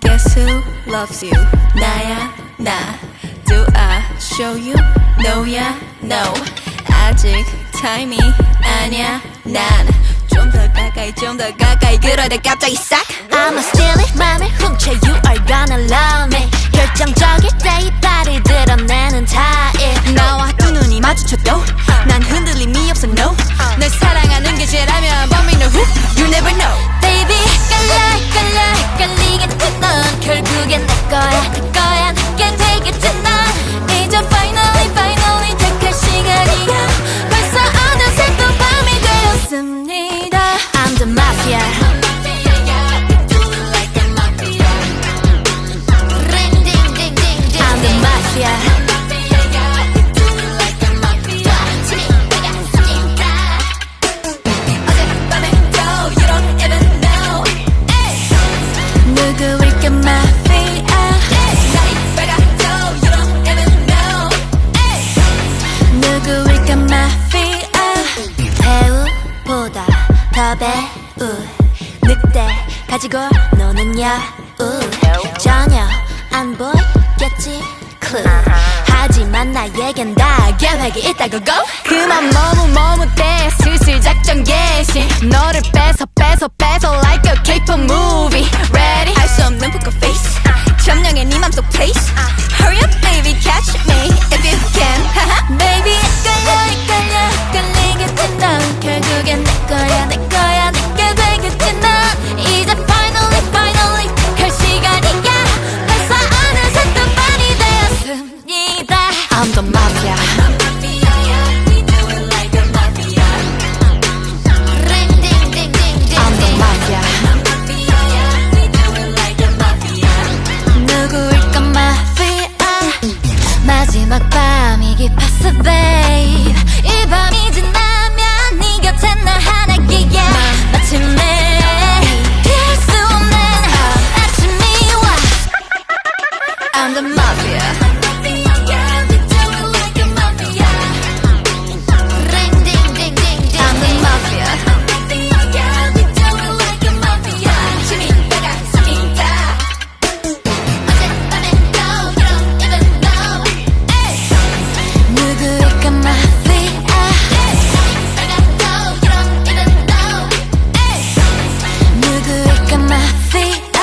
Guess who loves you? 나야 나 Do I show you? No야 no 아직 타임이 아니야 난좀 더 가까이 좀 더 가까이 그러다 갑자기 싹 I'ma steal it 맘을 훔쳐 You are gonna love me 결정적일 때 가지고 너는야 우 전혀 안 보였겠지. 클 하지만 나에겐 다 계획이 있다고 고. 그만 머뭇머뭇대 슬슬 작정 you pass the babe 你。